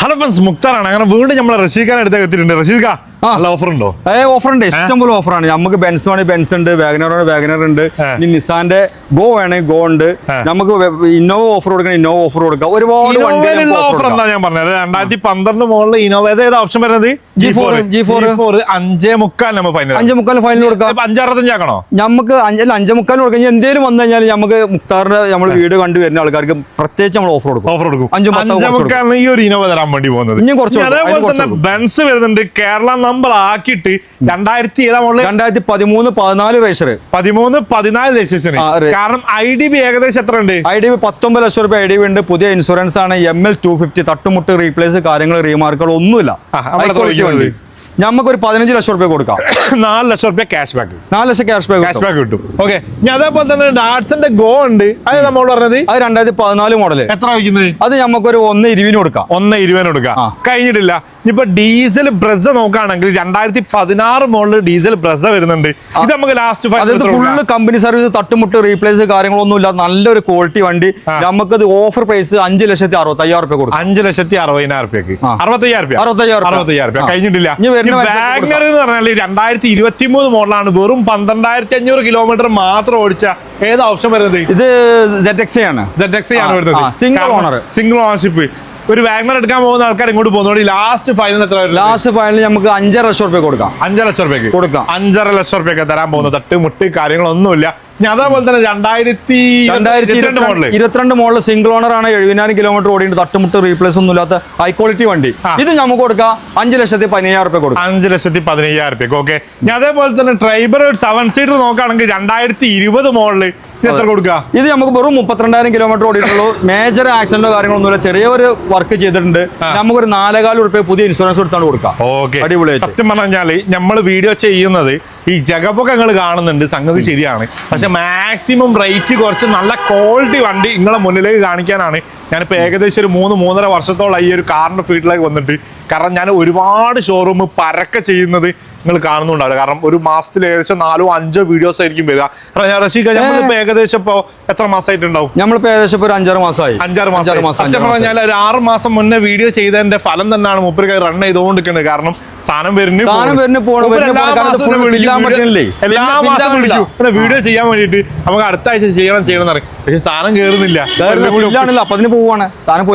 Hello friends മുക്താറാണ്. അങ്ങനെ വീണ്ടും നമ്മൾ റഷീഖാൻ അടുത്തേക്ക് എത്തിയിട്ടുണ്ട്. റഷീഖ ഓഫർ ഉണ്ടോ? ഏ ഓഫർ ഉണ്ട്. ഇഷ്ടം പോലെ ഓഫറാണ് നമുക്ക് ബെൻസ് വേണമെങ്കിൽ ബെൻസ് ഉണ്ട് വാഗനർ വേണമെങ്കിൽ വാഗനർ ഉണ്ട്. ഇനി നിസാന്റെ ഗോ വേണമെങ്കിൽ ഗോ ഉണ്ട്. നമുക്ക് ഇന്നോവ ഓഫർ കൊടുക്കണം ഇന്നോവ ഓഫർ കൊടുക്കാം. ഒരുപാട് ഓഫർ എന്താ ഞാൻ പറഞ്ഞത്? രണ്ടായിരത്തി പന്ത്രണ്ട് മുകളിൽ ഇന്നോവ ഏതാ ഓപ്ഷൻ വരുന്നത്? G4, G4. ഫോർ അഞ്ചേ മുക്കാൽ നമ്മൾ ഫൈനൽ അഞ്ച് മുക്കാൽ ഫൈനൽ കൊടുക്കാം. അഞ്ചറുപത്തഞ്ചാക്കണോ നമുക്ക് അഞ്ചല്ല അഞ്ചേ മുക്കാൽ കൊടുക്കാം. എന്തേലും വന്നു കഴിഞ്ഞാൽ നമുക്ക് മുക്താറിന്റെ നമ്മൾ വീട് കണ്ടു വരുന്ന ആൾക്കാർക്ക് പ്രത്യേകിച്ച് നമ്മൾ ഓഫർ കൊടുക്കും. ഓഫർ കൊടുക്കും. അഞ്ചും കുറച്ച് മുക്കാലിന് ഈ ഒരു ഇനോവ തരാൻ വേണ്ടി പോകുന്നത്. കുറച്ച് ഇനി കൊടുക്കും. അതേപോലെ തന്നെ കുറച്ച് ബെൻസ് വരുന്നുണ്ട്. കേരള നമ്പർ ആക്കിയിട്ട് രണ്ടായിരത്തി ഏതാ മോളിൽ രണ്ടായിരത്തി പതിമൂന്ന് പതിനാല് രജിസ്റ്റർ പതിമൂന്ന് പതിനാല് രജിസ്ട്രേഷന് കാരണം ഐ ഡി ബി ഏകദേശം എത്ര ഉണ്ട് ഐ ഡി പത്തൊമ്പത് ലക്ഷം രൂപ ഐ ഡി ഉണ്ട്. പുതിയ ഇൻഷുറൻസ് ആണ്. എം എൽ ടു ഫിഫ്റ്റി തട്ടുമുട്ട് റീപ്ലേസ് കാര്യങ്ങൾ റീമാർക്കുകൾ ഒന്നുമില്ല വണ്ടി. ഒരു പതിനഞ്ച് ലക്ഷം റുപ്യ കൊടുക്കാം. നാല് ലക്ഷം റുപ്യ ക്യാഷ് ബാക്ക് നാല് ലക്ഷം ക്യാഷ് ബാക്ക് ക്യാഷ് ബാക്ക് കിട്ടും. ഓക്കെ ഞാൻ അതേപോലെ തന്നെ ഡാറ്റ്സിന്റെ ഗോ ഉണ്ട്. അത് നമ്മൾ പറഞ്ഞത്? അത് രണ്ടായിരത്തി പതിനാല് മോഡൽ എത്ര വയ്ക്കുന്നത്? അത് നമുക്കൊരു ഒന്ന് ഇരുപതിന് കൊടുക്കാം. ഒന്ന് ഇരുപതിന് കൊടുക്കാം. കഴിഞ്ഞിട്ടില്ല. ഇനിയിപ്പോ ഡീസൽ ബ്രസ നോക്കുകയാണെങ്കിൽ രണ്ടായിരത്തി പതിനാറ് മോളിൽ ഡീസൽ ബ്രസ വരുന്നുണ്ട്. ഇത് നമുക്ക് ലാസ്റ്റ് ഫുള്ള് കമ്പനി സർവീസ് തട്ടുമുട്ട് റീപ്ലേസ് കാര്യങ്ങളൊന്നും ഇല്ല നല്ലൊരു ക്വാളിറ്റി വണ്ടി. നമുക്ക് നമുക്കത് ഓഫർ പ്രൈസ് അഞ്ച് ലക്ഷത്തി അറുപത്തി അയ്യായിരം രൂപ കൊടുക്കും. അഞ്ച് ലക്ഷത്തി അറുപതിനായിരം റുപ്യക്ക് ആ. അറുപത്തയ്യായിരം റുപ്യ അറുപത്തയ്യായിരം അറുപത്തയ്യായിരം റുപ്യ കഴിഞ്ഞിട്ടില്ല. വാഗ്നർ എന്ന് പറഞ്ഞാൽ രണ്ടായിരത്തി ഇരുപത്തി മൂന്ന് മോഡലാണ്. വെറും പന്ത്രണ്ടായിരത്തി അഞ്ഞൂറ് കിലോമീറ്റർ മാത്രം ഓടിച്ച ഏത് ഓപ്ഷൻ വരുന്നത്? ഇത് ആണ്. ആണ് വരുന്നത്. സിംഗിൾ ഓണർ സിംഗിൾ ഓണർഷിപ്പ് ഒരു വാഗ്നർ എടുക്കാൻ പോകുന്ന ആൾക്കാർ ഇങ്ങോട്ട് പോകുന്നു. ലാസ്റ്റ് ഫൈനൽ എത്ര ലാസ്റ്റ് ഫൈനൽ നമുക്ക് അഞ്ചര ലക്ഷം റുപ്യ കൊടുക്കാം. അഞ്ചര ലക്ഷം റുപ്യക്ക് കൊടുക്കാം. അഞ്ചര ലക്ഷം റുപ്യക്ക് തരാൻ പോകുന്ന. തട്ട് മുട്ട് കാര്യങ്ങളൊന്നുമില്ല. ഞാൻ അതേപോലെ തന്നെ രണ്ടായിരത്തി രണ്ടായിരത്തി മോഡൽ ഇരുപത്തിരണ്ട് മോഡൽ സിംഗിൾ ഓണർ ആണ്. എഴുപതിനായിരം കിലോമീറ്റർ ഓടിയിട്ട് തട്ടുമുട്ട് റീപ്ലേസ് ഒന്നും ഇല്ലാത്ത ഹൈ ക്വാളിറ്റി വണ്ടി. ഇത് നമുക്ക് കൊടുക്കാം. അഞ്ച് ലക്ഷത്തി പതിനയ്യായിരം റുപ്യ കൊടുക്കാം. അഞ്ച് ലക്ഷത്തി പതിനയ്യായിരം റുപ്യക്ക് ഓക്കെ ഞാൻ അതേപോലെ തന്നെ ട്രൈബർ സെവൻ സീറ്റർ നോക്കുകയാണെങ്കിൽ രണ്ടായിരത്തി ഇരുപത് ഇത് എത്ര കൊടുക്കുക ഇത് നമുക്ക് വെറും മുപ്പത്തിരണ്ടായിരം കിലോമീറ്റർ ഓടിയിട്ടുള്ളൂ. മേജർ ആക്സിഡന്റോ കാര്യങ്ങളൊന്നുമില്ല ചെറിയൊരു വർക്ക് ചെയ്തിട്ടുണ്ട്. നമുക്കൊരു നാലേകാൽ ഉറുപ്പ് പുതിയ ഇൻഷുറൻസ് കൊടുത്താണ് കൊടുക്കാം. ഓക്കെ. അടിപൊളി സത്യം പറഞ്ഞാൽ നമ്മൾ വീഡിയോ ചെയ്യുന്നത് ഈ ജഗപ്പൊക്കെ കാണുന്നുണ്ട്. സംഗതി ശരിയാണ്. പക്ഷെ മാക്സിമം റേറ്റ് കുറച്ച് നല്ല ക്വാളിറ്റി വണ്ടി നിങ്ങളെ മുന്നിലേക്ക് കാണിക്കാനാണ്. ഞാനിപ്പോൾ ഏകദേശം ഒരു മൂന്ന് മൂന്നര വർഷത്തോളം ഈ ഒരു കാറിന്റെ ഫീൽഡിലേക്ക് വന്നിട്ട്. കാരണം ഞാൻ ഒരുപാട് ഷോറൂം പരക്കെ ചെയ്യുന്നത് നിങ്ങൾ കാണുന്നുണ്ടാവില്ല. കാരണം ഒരു മാസത്തിൽ ഏകദേശം നാലോ അഞ്ചോ വീഡിയോസ് ആയിരിക്കും വരിക. കാരണം റഷീഖ നമ്മളിപ്പോ ഏകദേശം ഇപ്പോ എത്ര മാസമായിട്ടുണ്ടാവും നമ്മളിപ്പോ ഏകദേശം ഒരു അഞ്ചാറ് മാസമായി അഞ്ചാറ് മാസം അഞ്ചാറ് മാസം സത്യം പറഞ്ഞാൽ ഒരു ആറ് മാസം മുന്നേ വീഡിയോ ചെയ്തതിന്റെ ഫലം തന്നെയാണ് മൂപ്പര് റൺ ചെയ്തുകൊണ്ടിരിക്കുന്നത്. കാരണം സാധനം വരുന്നു സാധനം വരുന്നു, എല്ലാ മാസം. വിളിക്കും വീഡിയോ ചെയ്യാൻ വേണ്ടിട്ട് നമുക്ക് അടുത്ത ആഴ്ച ചെയ്യണം ചെയ്യണം പറയും. പക്ഷെ സാധനം കേറുന്നില്ല. അപ്പൊ അതിന് പോവാണ്. സാധനം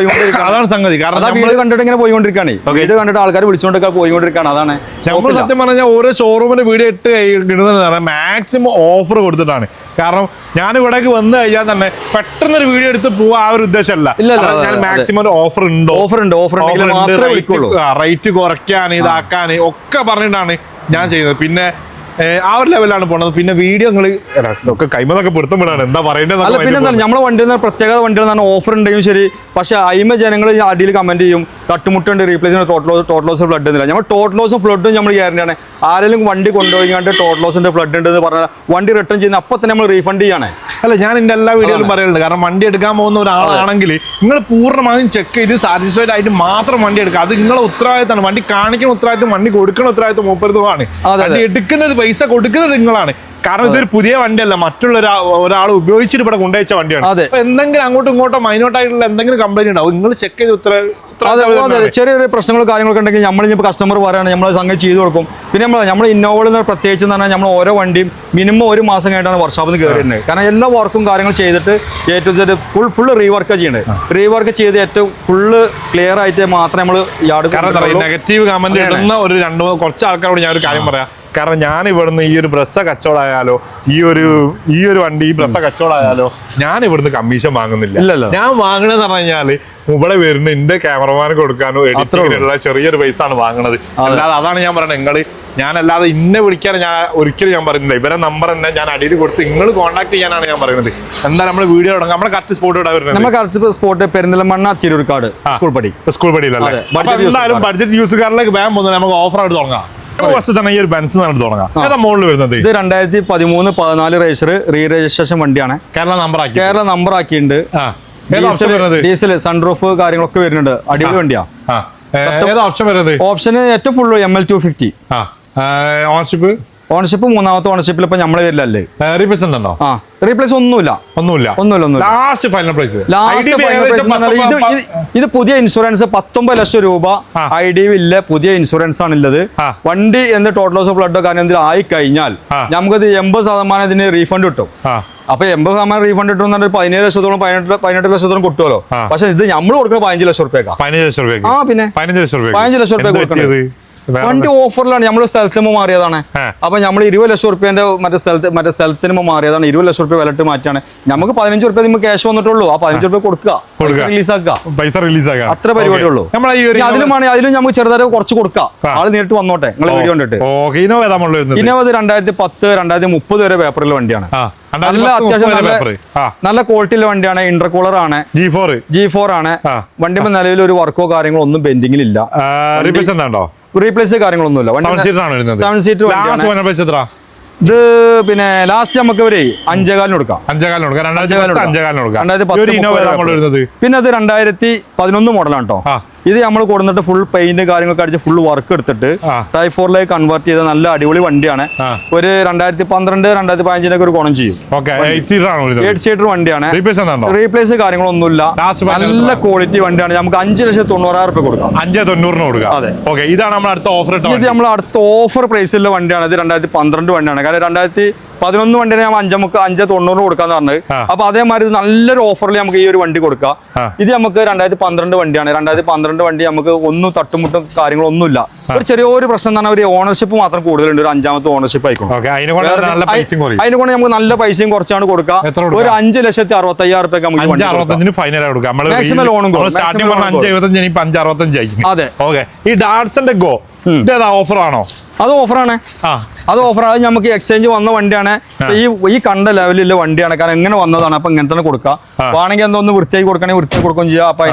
അതാണ് സംഗതി. കാരണം വീഡിയോ കണ്ടിട്ട് ഇങ്ങനെ പോയിക്കൊണ്ടിരിക്കുകയാണ്. വീട് കണ്ടിട്ട് ആൾക്കാർ വിളിച്ചുകൊണ്ടിരിക്കാൻ പോയിക്കൊണ്ടിരിക്കുകയാണ്. അതാണ് നമ്മൾ സത്യം പറഞ്ഞാൽ ഓരോ ഷോറൂമിന്റെ വീഡിയോ ഇട്ട് ഇടുന്നത് മാക്സിമം ഓഫർ കൊടുത്തിട്ടാണ്. കാരണം ഞാൻ ഇവിടേക്ക് വന്നു കഴിഞ്ഞാൽ തന്നെ പെട്ടെന്ന് ഒരു വീഡിയോ എടുത്ത് പോവാ ആ ഒരു ഉദ്ദേശമല്ല. ഞാൻ മാക്സിമം ഓഫർ ഉണ്ടോ? ഓഫർ ഉണ്ട് ഓഫർ റേറ്റ് കുറയ്ക്കാൻ ഇതാക്കാൻ ഒക്കെ പറഞ്ഞിട്ടാണ് ഞാൻ ചെയ്യുന്നത്. പിന്നെ ആ ഒരു ലെവലാണ് പോണത്. പിന്നെ വീഡിയോ നിങ്ങൾ ഒക്കെ കൈമതൊക്കെ പൊരുത്തുമ്പോഴാണ് എന്താ പറയുന്നത് അല്ല പിന്നെ നമ്മൾ നമ്മളെ വണ്ടിയിൽ നിന്ന് പ്രത്യേകത വണ്ടിയിൽ നിന്നാണ് ഓഫർ ഉണ്ടെങ്കിലും ശരി. പക്ഷെ അയിമ ജനങ്ങൾ അടിയിൽ കമന്റ് ചെയ്യും. തട്ടുമുട്ടുണ്ട് replace total loss total loss flood എന്നില്ല നമ്മൾ ടോട്ടലോസും ഫ്ലഡും നമ്മൾ ഗ്യാരണ്ടിയാണ് ആരെങ്കിലും വണ്ടി കൊണ്ടുപോയിക്കാണ്ട് ടോട്ടലോസിന്റെ ഫ്ലഡ് ഉണ്ട് എന്ന് പറഞ്ഞാൽ വണ്ടി റിട്ടേൺ ചെയ്യുന്ന അപ്പൊ തന്നെ നമ്മൾ റീഫണ്ട് ചെയ്യാണ്. അല്ല ഞാൻ എന്റെ എല്ലാ വീഡിയോയിലും പറയുന്നുണ്ട് കാരണം വണ്ടി എടുക്കാൻ പോകുന്ന ഒരാളാണെങ്കിൽ നിങ്ങൾ പൂർണമായും ചെക്ക് ചെയ്ത് സാറ്റിസ്ഫൈഡ് ആയിട്ട് മാത്രം വണ്ടി എടുക്കുക. അത് നിങ്ങളെ ഉത്തരവാദിത്തമാണ്. വണ്ടി കാണിക്കുന്ന ഉത്തരവാദിത്തം വണ്ടി കൊടുക്കുന്ന ഉത്തരവാദിത്തം മൂപ്പരുതുമാണ്. എടുക്കുന്നത് പൈസ കൊടുക്കുന്നത് നിങ്ങളാണ്. കാരണം ഇതൊരു പുതിയ വണ്ടിയല്ല. മറ്റുള്ള ഒരാൾ ഉപയോഗിച്ചിട്ട് ഇവിടെ കൊണ്ടുവച്ച വണ്ടിയാണ്. എന്തെങ്കിലും അങ്ങോട്ടും ഇങ്ങോട്ടോ മൈനോട്ടായിട്ടുള്ള എന്തെങ്കിലും കംപ്ലൈന്റ് ഉണ്ടാവും. നിങ്ങൾ ചെക്ക് ചെയ്ത് ഉത്തര അതെ ഉത്തരവാദിത്തം ചെറിയ ചെറിയ പ്രശ്നങ്ങൾ കാര്യങ്ങളൊക്കെ ഉണ്ടെങ്കിൽ നമ്മൾ ഇനിയിപ്പോൾ കസ്റ്റമർ പറയുകയാണ് നമ്മൾ സംഗതി ചെയ്തു കൊടുക്കും. പിന്നെ നമ്മൾ നമ്മൾ ഇന്നോവയിൽ നിന്ന് പ്രത്യേകിച്ച് എന്ന് പറഞ്ഞാൽ നമ്മൾ ഓരോ വണ്ടിയും മിനിമം ഒരു മാസം കഴിഞ്ഞാണ് വർക്ക്ഷോപ്പിൽ നിന്ന് കയറിയിരുന്നത് കാരണം എല്ലാ വർക്കും കാര്യങ്ങൾ ചെയ്തിട്ട് A to Z full full rework ചെയ്യണത്. റീവർക്ക് ചെയ്ത് ഏറ്റവും ഫുള്ള് ക്ലിയർ ആയിട്ട് മാത്രമേ നമ്മൾ യാർഡ് നെഗറ്റീവ് കമന്റ് ഇടുന്ന ഒരു രണ്ട് മൂന്ന് കുറച്ച് ആൾക്കാരോട് ഞാൻ ഒരു കാര്യം പറയാം. കാരണം ഞാൻ ഇവിടുന്ന് ഈ ഒരു ബ്രസ്സ കച്ചവടമായാലോ ഈ ഒരു ഈ ഒരു വണ്ടി ഈ ബ്രസ്സ കച്ചവടമായാലോ ഞാൻ ഇവിടുന്ന് കമ്മീഷൻ വാങ്ങുന്നില്ല. ഇല്ലല്ലോ. ഞാൻ വാങ്ങണെന്ന് പറഞ്ഞു കഴിഞ്ഞാൽ ഇവിടെ വരുന്ന എന്റെ ക്യാമറമാന് കൊടുക്കാനോ എഡിറ്റിങ്ങിനുള്ള ചെറിയൊരു പൈസ ആണ് വാങ്ങണത് അല്ലാതെ അതാണ് ഞാൻ പറയുന്നത്. നിങ്ങൾ ഞാൻ അല്ലാതെ ഇന്നെ വിളിക്കാൻ ഞാൻ ഒരിക്കലും ഞാൻ പറയുന്നില്ല. ഇവരെ നമ്പർ തന്നെ ഞാൻ അടിയിൽ കൊടുത്ത് നിങ്ങൾ കോൺടാക്ട് ചെയ്യാനാണ് ഞാൻ പറയുന്നത്. എന്താ നമ്മൾ വീഡിയോ തുടങ്ങാം നമ്മുടെ കറക്റ്റ് സ്പോട്ട് ഇടാൻ വരുന്നത് നമ്മൾ correct spot Perinthalmanna Thirurkad school പടി. സ്കൂൾ പടിയിലല്ലേ എന്തായാലും ബഡ്ജറ്റ് യൂസുകാരിലേക്ക് വേഗം പോകുന്നത് നമുക്ക് ഓഫർ ആയിട്ട് തുടങ്ങാം. തന്നെ ഈ ഒരു ബെൻസ് തുടങ്ങാം. വരുന്നത്? ഇത് രണ്ടായിരത്തി പതിമൂന്ന് പതിനാല് രജിസ്റ്റർ റീ രജിസ്ട്രേഷൻ വണ്ടിയാണ്. കേരള നമ്പർ ആക്കി. കേരള നമ്പർ ആക്കിയിട്ടുണ്ട്. ഓപ്ഷൻ ഡീസൽ സൺറൂഫ് കാര്യങ്ങളൊക്കെ വരുന്നുണ്ട്. അടിപൊളി വണ്ടിയാ. ഓപ്ഷൻ വരുന്നത്? ഓപ്ഷന് ഏറ്റവും full M L two fifty ആ ഓണർഷിപ്പ് മൂന്നാമത്തെ ഓണർഷിപ്പിൽ ഇപ്പൊ നമ്മളെ പേരിലല്ലേ? റീപ്ലേസ് ഉണ്ടോ ആ റീപ്ലേസ് ഒന്നുമില്ല. ഒന്നുമില്ല. ഒന്നുമില്ല ഒന്നുമില്ല. ലാസ്റ്റ് ഫൈനൽ പ്രൈസ് ലാസ്റ്റ് ഇത് പുതിയ ഇൻഷുറൻസ് പത്തൊമ്പത് ലക്ഷം രൂപ. ഐ ഡി ഇല്ല പുതിയ ഇൻഷുറൻസ് ആണ് ഉള്ളത് വണ്ടി എന്ത് ടോട്ടൽ ലോസ് ഫ്ലഡോ കാരണം എന്തെങ്കിലും ആയി കഴിഞ്ഞാൽ നമുക്ക് നമുക്കത് എൺപത് ശതമാനം ഇതിന് റീഫണ്ട് കിട്ടും. അപ്പൊ എൺപത് ശതമാനം റീഫണ്ട് കിട്ടും എന്ന് പറഞ്ഞാൽ പതിനേഴ് ലക്ഷത്തോളം പതിനെട്ട് പതിനെട്ട് ലക്ഷത്തോളം കിട്ടുമല്ലോ. പക്ഷെ ഇത് നമ്മൾ കൊടുക്കുന്നത് പതിനഞ്ച് ലക്ഷം റുപ്യ പതിനഞ്ച് ലക്ഷം ആ പിന്നെ. പതിനഞ്ച് ലക്ഷം രൂപയ്ക്ക് പതിനഞ്ച് ലക്ഷം റുപ്യ? വേറെ വണ്ടി ഓഫറിലാണ്. നമ്മൾ സ്ഥലത്ത് നിന്ന് മാറിയതാണ്. അപ്പൊ നമ്മൾ ഇരുപത് ലക്ഷം റുപ്യന്റെ മറ്റേ സ്ഥലത്ത് മറ്റേ സ്ഥലത്തിന് മാറിയതാണ്. ഇരുപത് ലക്ഷം റുപ്യ വിലട്ട് മാറ്റാണ് നമുക്ക് പതിനഞ്ച് റുപ്യ നമുക്ക് ക്യാഷ് വന്നിട്ടുള്ളൂ. ആ പതിനഞ്ച് റുപ്യ കൊടുക്കുക കൊടുക്കുക. റിലീസ് ആക്കുക പൈസ റിലീസ് ആക്കാം. അത്ര പരിപാടി ഉള്ളൂ അതിലുമാണ് അതിലും ആണ് അതിലും നമുക്ക് ചെറുതായിട്ട് കുറച്ച് കൊടുക്കാം. ആൾ നേരിട്ട് വന്നോട്ടെ. നിങ്ങൾ വീഡിയോ കണ്ടിട്ട്. ഇന്നോവ രണ്ടായിരത്തി പത്ത് രണ്ടായിരത്തി മുപ്പത് വരെ പേപ്പറിൽ വണ്ടിയാണ്. നല്ല അത്യാവശ്യം നല്ല നല്ല ക്വാളിറ്റിയിലെ വണ്ടിയാണ്. ഇന്റർകൂളർ ആണ്. ജി ഫോർ ജി ഫോർ ആണ്. ആ. നിലവിൽ ഒരു വർക്കോ കാര്യങ്ങളോ ഒന്നും പെൻഡിങ്ങിൽ ഇല്ല. റീപ്ലേസ് കാര്യങ്ങളൊന്നുമില്ല. സെവൻ പ്രൈസ് ഇത് പിന്നെ ലാസ്റ്റ് നമുക്ക് ഒരു അഞ്ചേകാലിന് കൊടുക്കാം. അഞ്ചേകാലിന് കൊടുക്കാം. രണ്ടായിരത്തി പത്ത് പിന്നെ അത് രണ്ടായിരത്തി പതിനൊന്ന് മോഡലാണ് കേട്ടോ. ഇത് നമ്മൾ കൊടുത്തിട്ട് ഫുൾ പെയിന്റ് കാര്യങ്ങളൊക്കെ അടിച്ച് ഫുൾ വർക്ക് എടുത്തിട്ട് ടൈ ടൈപ്പ് ഫോറിലേക്ക് കൺവേർട്ട് ചെയ്ത നല്ല അടിപൊളി വണ്ടിയാണ്. ഒരു രണ്ടായിരത്തി പന്ത്രണ്ട് രണ്ടായിരത്തി പതിനഞ്ചിനൊക്കെ ഒരു ഗുണം ചെയ്യും. എയ്റ്റ് സീറ്റർ വണ്ടിയാണ്. റീപ്ലേസ് കാര്യങ്ങളൊന്നുമില്ല. നല്ല ക്വാളിറ്റി വണ്ടിയാണ്. നമുക്ക് അഞ്ച് ലക്ഷത്തി തൊണ്ണൂറായിരം റുപ്യ കൊടുക്കാം. അഞ്ചേ തൊണ്ണൂറിന് കൊടുക്കാം. അതെ. ഓക്കെ ഇതാണ് നമ്മൾ അടുത്ത ഓഫർ ഇത് നമ്മൾ അടുത്ത ഓഫർ പ്രൈസിലുള്ള വണ്ടിയാണ്. ഇത് രണ്ടായിരത്തി പന്ത്രണ്ട് വണ്ടിയാണ്. കാരണം രണ്ടായിരത്തി പതിനൊന്ന് വണ്ടിനെ ഞാൻ അഞ്ചമുക്ക് അഞ്ച് തൊണ്ണൂറിന് കൊടുക്കാന്ന് പറഞ്ഞത്. അപ്പൊ അതേമാതിരി നല്ലൊരു ഓഫറിൽ നമുക്ക് ഈ ഒരു വണ്ടി കൊടുക്കാം. ഇത് നമുക്ക് രണ്ടായിരത്തി പന്ത്രണ്ട് വണ്ടിയാണ്. രണ്ടായിരത്തി പന്ത്രണ്ട് വണ്ടി നമുക്ക് ഒന്നും തട്ടുമുട്ടും കാര്യങ്ങളൊന്നുമില്ല ഒരു ചെറിയൊരു പ്രശ്നം എന്ന് പറഞ്ഞാൽ ഒരു ഓണർഷിപ്പ് മാത്രം കൂടുതലുണ്ട്. ഒരു അഞ്ചാമത്തെ ഓണർഷിപ്പ് ആയിക്കോട്ടെ അതിന് കൊണ്ട് നമുക്ക് നല്ല പൈസയും കുറച്ചാണ് കൊടുക്കുക ഒരു അഞ്ച് ലക്ഷത്തി അറുപത്തി അയ്യായിരം റുപ്യ നമുക്ക് മാക്സിമം ലോണും അതെ. ഓക്കെ ഈ ഡാർസന്റെ ഗോ ഇതേതാ ഓഫർ ആണോ അത് ഓഫറാണ്. അത് ഓഫർ അത് നമുക്ക് എക്സ്ചേഞ്ച് വന്ന വണ്ടിയാണ്. ഈ ഈ കണ്ട ലെവലിലെ വണ്ടിയാണ്. കാരണം എങ്ങനെ വന്നതാണ്? അപ്പൊ ഇങ്ങനെ തന്നെ കൊടുക്കാം. വേണമെങ്കിൽ എന്തോ ഒന്ന് വൃത്തിയാക്കി കൊടുക്കണേ വൃത്തിയാക്കി കൊടുക്കുകയും ചെയ്യാം. അപ്പൊ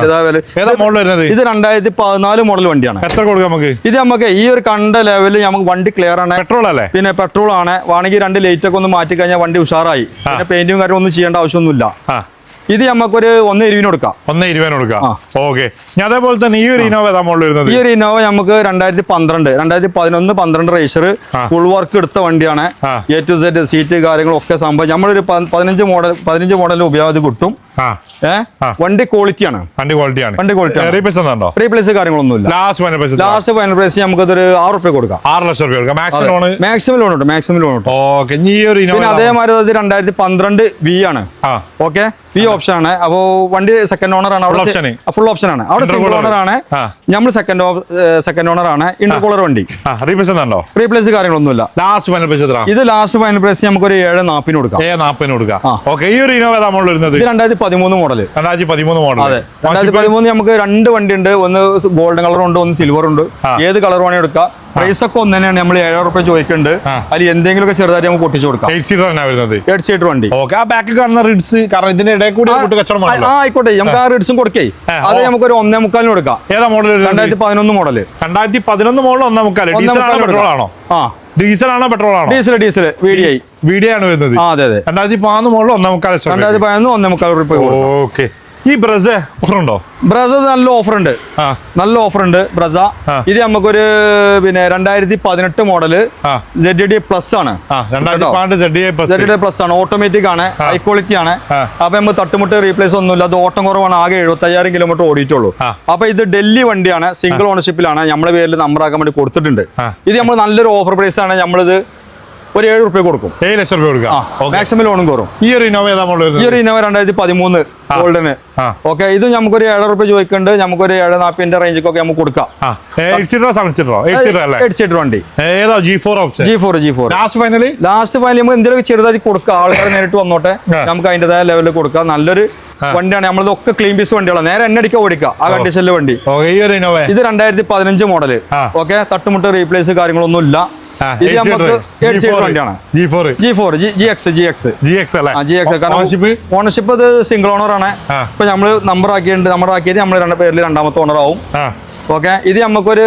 വരുന്നത്? ഇത് രണ്ടായിരത്തി പതിനാല് മോഡൽ വണ്ടിയാണ്. എത്ര കൊടുക്കാം നമുക്ക്? ഇത് നമുക്ക് ഈ ഒരു കണ്ട ലെവലിൽ നമുക്ക് വണ്ടി ക്ലിയർ ആണ്. പെട്രോൾ അല്ലേ? പിന്നെ പെട്രോൾ ആണ്. വേണമെങ്കിൽ രണ്ട് ലൈറ്റ് ഒക്കെ ഒന്ന് മാറ്റി കഴിഞ്ഞാൽ വണ്ടി ഉഷാറായി. പിന്നെ പെയിന്റും കാര്യം ഒന്നും ചെയ്യേണ്ട ആവശ്യമൊന്നുമില്ല. ഇത് നമുക്കൊരു ഒന്ന് ഇരുവിന് കൊടുക്കാം. ഒന്ന് ഇരുപതിന് കൊടുക്കാം. ഓക്കെ. ഞാൻ അതേപോലെ തന്നെ ഈ ഒരു ഇനോവ മോഡൽ വരുന്നത്. ഈ ഒരു ഇനോവ നമുക്ക് രണ്ടായിരത്തി പന്ത്രണ്ട് രണ്ടായിരത്തി പതിനൊന്ന് പന്ത്രണ്ട് റേസർ ഫുൾ വർക്ക് എടുത്ത വണ്ടിയാണ്. എ ടു സെറ്റ് സീറ്റ് കാര്യങ്ങളൊക്കെ സംഭവം. നമ്മളൊരു പതിനഞ്ച് മോഡൽ പതിനഞ്ച് മോഡൽ ഉപയോഗം കിട്ടും. വണ്ടി ക്വാളിറ്റിയാണ് വണ്ടി ക്വാളിറ്റിയാണ് വണ്ടി. റീപ്ലേസ് കാര്യങ്ങളൊന്നുമില്ല. Last final price last final price നമുക്ക് അതൊരു ആറ് റുപ്യ കൊടുക്കാം. ആറ് ലക്ഷം രൂപ കൊടുക്കാം. മാക്സിമം ലോൺ ഉണ്ട്. മാക്സിമം ലോൺ ഉണ്ട്. ഓക്കെ. ഈ ഒരു പിന്നെ അതേമാതിരി അത് രണ്ടായിരത്തി പന്ത്രണ്ട് വി ആണ്. ഓക്കെ? വി ഓപ്ഷൻ ആണ്. അപ്പോൾ വണ്ടി സെക്കൻഡ് ഓണർ ആണ്. ഫുൾ ഓപ്ഷൻ ആണ്. അവിടെ സിംഗിൾ. ഓണർ ആണ്. നമ്മൾ സെക്കൻഡ് സെക്കൻഡ് ഓണർ ആണ്. ഇന്റർകൂളർ വണ്ടി. റീപ്ലേസ് കാര്യങ്ങളൊന്നുമില്ല. ലാസ്റ്റ് ഫൈനൽ പ്രൈസ് ഇത് ലാസ്റ്റ് ഫൈനൽ പ്രൈസ് നമുക്ക് ഒരു ഏഴ് നാപ്പിന് കൊടുക്കാം. ഏഴ് നാപ്പിന് കൊടുക്കാം. ഓക്കെ ഈ ഒരു ഇനോവ നമ്മൾ വരുന്നത്? ഇത് രണ്ടായിരത്തി പതിമൂന്ന് മോഡൽ രണ്ടായിരത്തി പതിമൂന്ന് മോഡൽ അതെ. രണ്ടായിരത്തി പതിമൂന്ന് നമുക്ക് രണ്ട് വണ്ടി ഉണ്ട് ഒന്ന് ഗോൾഡൻ കളർ ഉണ്ട് ഒന്ന് സിൽവർ ഉണ്ട്. ഏത് കളർ വേണമെങ്കിൽ എടുക്കാം. പ്രൈസ് ഒക്കെ ഒന്ന് തന്നെയാണ് നമ്മൾ ഏഴായിരം റുപ്യ ചോദിക്കുന്നുണ്ട് അതിൽ എന്തെങ്കിലും ഒക്കെ ചെറുതായിട്ട് നമുക്ക് പൊട്ടിച്ചു കൊടുക്കാം. എയ്റ്റ് സീറ്റർ തന്നെ വരുന്നത്. എയ്റ്റ് സീറ്റർ വണ്ടി. ഓക്കെ ആ ബാക്കിൽ കാണുന്ന റിഡ്സ് കാരണം ഇതിന്റെ ഇടയിൽ കൂടി കൂട്ട് കച്ചവടം ആ, ആയിക്കോട്ടെ. നമുക്ക് ആ. റിഡ്സും കൊടുക്കേ. അത് നമുക്ക് ഒരു ഒന്നേ മുക്കാലിന് കൊടുക്കാം. ഏതാ മോഡൽ രണ്ടായിരത്തി പതിനൊന്ന് മോഡൽ രണ്ടായിരത്തി പതിനൊന്ന് മോഡൽ ഒന്നാം ആണോ പെട്രോൾ ആണോ? ആ. ഡീസൽ ആണോ പെട്രോൾ ആണോ? ഡീസൽ ഡീസൽ വീഡിയോ വീഡിയോ ആണ് വരുന്നത്. അതെ അതെ. രണ്ടായിരത്തി പതിനൊന്ന് മോഡൽ ഒന്നേ മുക്കാൽ രണ്ടായിരത്തി പതിനൊന്ന് ഒന്നേ മുക്കാൽ റുപ്യ ഓക്കെ. ഈ ബ്രസ ഓഫർ ഉണ്ടോ ബ്രസ നല്ല ഓഫർ ഉണ്ട് നല്ല ഓഫർ ഉണ്ട് ബ്രസ ഇത് നമുക്കൊരു പിന്നെ രണ്ടായിരത്തി പതിനെട്ട് മോഡൽ സെഡ് ഡി പ്ലസ് ആണ്. പ്ലസ് ആണ്. ഓട്ടോമാറ്റിക് ആണ്. ഹൈ ക്വാളിറ്റി ആണ്. അപ്പൊ നമ്മൾ തട്ടുമുട്ട് റീപ്ലേസ് ഒന്നുമില്ല. അത് ഓട്ടം കുറവാണ്. ആകെ എഴുപത്തി അയ്യായിരം കിലോമീറ്റർ ഓടിയിട്ടുള്ളൂ. അപ്പൊ ഇത് ഡൽഹി വണ്ടിയാണ്. സിംഗിൾ ഓണർഷിപ്പിലാണ് നമ്മുടെ പേരിൽ നമ്പർ ആക്കാൻ വേണ്ടി കൊടുത്തിട്ടുണ്ട്. ഇത് നമ്മൾ നല്ലൊരു ഓഫർ പ്രൈസ് ആണ്. നമ്മളിത് ഒരു ഏഴ് റുപ്യ കൊടുക്കും. ഏഴ് ലക്ഷം രൂപ കൊടുക്കാം. മാക്സിമം ലോണും കയറും ഈ ഒരു ഇനോവ ഏതാ മോഡൽ ഈ ഒരു ഇന്നോവ രണ്ടായിരത്തി പതിമൂന്ന് ഗോൾഡന്. ഓക്കെ ഇത് നമുക്കൊരു ഏഴ് റുപ്യ ചോദിക്കുന്നുണ്ട്. നമുക്കൊരു ഏഴ് നാപ്പിന്റെ റേഞ്ചൊക്കെ നമുക്ക് കൊടുക്കാം. വണ്ടി. ഏതാ G four option G four G four last finally last finally നമുക്ക് എന്തെങ്കിലും ചെറുതായിട്ട് കൊടുക്കാം. ആൾക്കാർ നേരിട്ട് വന്നോട്ടെ. നമുക്ക് അതിന്റെതായ ലെവലിൽ കൊടുക്കാം. നല്ലൊരു വണ്ടിയാണ്. നമ്മളിതൊക്കെ ക്ലീൻ പീസ് വണ്ടിയാണ് നേരെ എണ്ണ അടിക്കാൻ ഓടിക്കുക ആ കണ്ടീഷനിലെ വണ്ടി. ഇത് രണ്ടായിരത്തി പതിനഞ്ച് മോഡൽ. ഓക്കെ തട്ടുമുട്ട് റീപ്ലേസ് കാര്യങ്ങളൊന്നും ഇല്ല ഇത് നമുക്ക് എയ്റ്റ് സീറ്റർ വണ്ടിയാണ്. G four G four G G X G X G X അല്ലേ? ജി എക്സ് ഓണർഷിപ്പ് ഓണർഷിപ്പ് ഇത് സിംഗിൾ ഓണർ ആണ്. ഇപ്പൊ നമ്മൾ നമ്പർ ആക്കിയിട്ടുണ്ട്. നമ്പർ ആക്കിയിട്ട് നമ്മൾ രണ്ട് പേരിൽ രണ്ടാമത്തെ ഓണർ ആവും. ഓക്കെ ഇത് നമുക്കൊരു